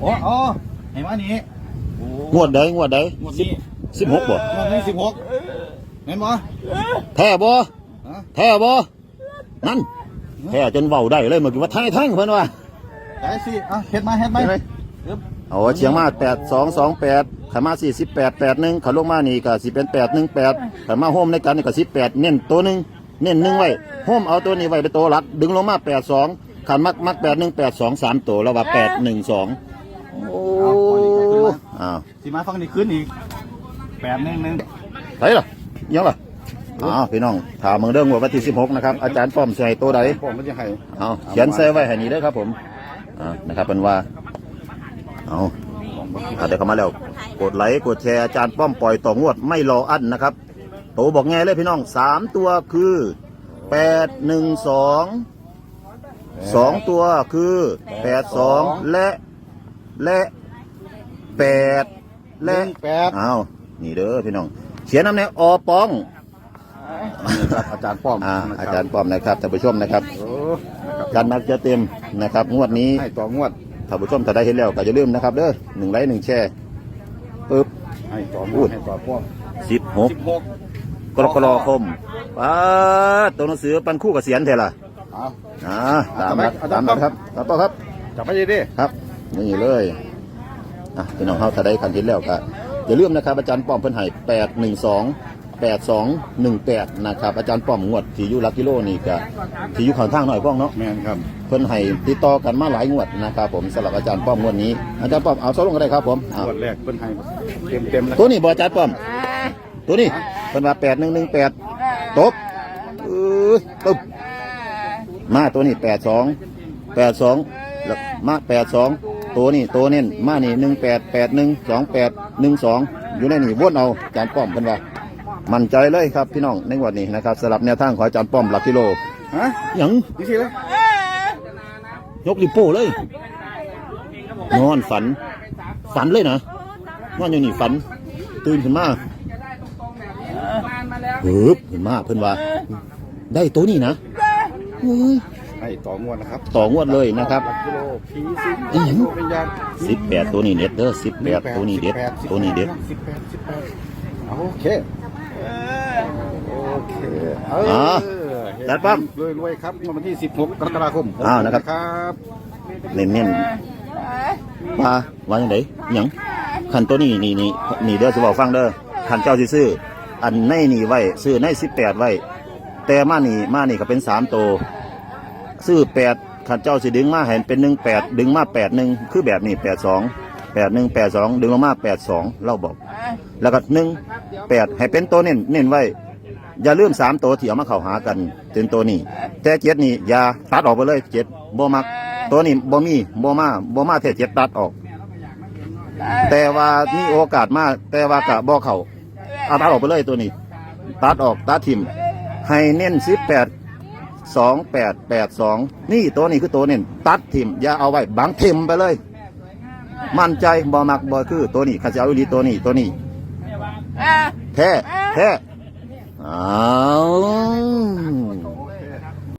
โอ้โอ้เห็นว่านี้โอ้งวดใดงวดใดงวดนี้สิบหกบ่งวดนี้สิบหกเห็นบ่แท้บ่ฮะแท้บ่นั่นแท้จนเว้าได้เลยเมื่อกี้ว่าแท้ทั้งเพิ่นว่าได้สิอะเฮ็ดมาเฮ็ดมาเห็นไหมปึ๊บเอาเชียงมาแปดสองสองแปดขามาสี่สิบแปดแปดหนึ่งขาลงมานี่ก็สิเป็นแปดหนึ่งแปดขามาโฮมในกันนี่ก็สิบแปดเน้นตัวหนึ่งเน้นหนึ่งไว้โฮมเอาตัวนี้ไว้เป็นตัวหลัก ดึงลงมาแปดสองขันมักมักแปดหนึ่งแปดสองสามตัวแล้วว่าแปดหนึ่งสองโอ้ อ้าวสิมาฟังนี่ขึ้นอีกแปดหนึ่งหนึ่งไปล่ะยังล่ะอ้าวพี่น้องถามเมืองเรื่องวันที่สิบหกนะครับอาจารย์ป้อมใส่ตัวใดผมมันจะให้เอาเขียนใส่ไว้ให้นี่เด้อครับผมอ่านะครับเป็นว่าเอาอะเดี๋ยวเข้ามาแล้วกดไลค์กดแชร์อาจารย์ป้อมปล่อยต่องวดไม่รออั้นนะครับโตบอกไงเลยพี่น้องสามตัวคือแปดหนึ่งสองสองตัวคือแปดสองและและ แปดและ แปดอ้าว นี่เด้อพี่น้อง เขียนน้ำแนวอปองนี่ครับอาจารย์ป้อมอ่าอาจารย์ป้อมนะครับท่านผู้ชมนะครับโอ้นะครับการมักจะเต็มนะครับ งวดนี้ให้ต่องวด ท่านผู้ชมถ้าได้เห็นแล้วก็อย่าลืมนะครับเด้อหนึ่งไลค์หนึ่งแชร์ปึ๊บ ให้ต่องพูวด ดให้ต่อป้อมสิบหกสิบหกกรกฎาคมป้าดตัวหนังสือปันคู่กับเสียนเท่าล่ะเอา อ่าตามนั้นตามนั้นครับ ครับต่อครับ จับไปดีครับ นี่เลย อะพี่น้องเฮาถ้าได้คันเห็นแล้วก็อย่าลืมนะครับอาจารย์ป้อมเพิ่นให้แปดหนึ่งสองแปดสองหนึ่งแปดนะครับอาจารย์ป้อมงวดที่อยู่หลักกิโลนี่ก็ที่อยู่ข้างทางหน่อยพ้องเนาะแม่นครับเพิ่นให้ติดต่อกันมาหลายงวดนะครับผมสำหรับอาจารย์ป้อมงวดนี้อาจารย์ป้อมเอาโซลงก็ได้ครับผมอะงวดแรกเพิ่นให้เต็มเต็มๆแล้วตัวนี้บอจัดป้อม ตัวนี้เป็นว่าแปดหนึ่งหนึ่งแปดตบเออตึบมาตัวนี้แปดสองแปดสองแล้วมาแปดสอง ตัวนี้ตัวเน้นมานี่หนึ่งแปดแปดหนึ่งสองแปดหนึ่งสองอยู่ในนี่วนเอาอาจารย์ป้อมเป็นว่ามั่นใจเลยครับพี่น้องในงวันนี้นะครับสำหรับแนวทางของอาจารย์ป้อมหลักกิโลฮะหยังนี่สิเลยยกลิโป้เลย นอนฝัน ฝันเลยนะนอนอย่างนี้ฝัน ตื่นขึ้นมาเฮ้บขึ้นมาเพิ่นว่า ได้ตัวนี้นะเฮ้ย ให้ต่องวดนะครับต่องวดเลยนะครับหลักกิโลผีสิงอื้อหือวิญญาณสิบแปดตัวนี้เด็ดเด้อสิบแปดตัวนี้เด็ดตัวนี้เด็ดสิบแปดสิบแปดโอเคโอเคเออ่าอจัดปั๊มรวยรวยๆครับวันที่สิบหกกรกฎาคมอ้าวนะครับครับเน้นเน้นๆปลาว่าอย่างไดหยังขันตัวนี้นี่นี่นี่เด้อสิบอกฟังเด้อขันเจ้าสิซื้ออันในนี่ไว้ซื้อในสิบแปดไว้แต่มานี่มานี่ก็เป็นสามตัว ซื้อแปดขันเจ้าสิดึงมาเห็นเป็นหนึ่งแปดดึงมาแปดหนึ่งคือแบบนี้แปดสองแปดหนึ่งแปดสองดึงลงมาแปดสองเราบอก แล้วก็หนึ่งแปดให้เป็นตัวเน้นเน้นไว้ อย่าลืมสามตัวที่เอามาเข้าหากันเป็นตัวนี้ แต่เจ็ดนี่อย่าตัดออกไปเลยเจ็ดบ่มัก ตัวนี้บ่มีบ่มาบ่มาเทเจ็ดตัดออก แต่ว่ามีโอกาสมาแต่ว่ากะบ่เข้าเอาตัดออกไปเลยตัวนี้ ตัดออกตัดทิมให้เน้นสิบแปด สองแปดแปดสองนี่ตัวนี้คือตัวเน้นตัดทิมอย่าเอาไว้บังทิมไปเลย มั่นใจบ่มักบ่คือตัวนี้ข้าจะเอาอีหลีตัวนี้ตัวนี้ แท้แท้เอา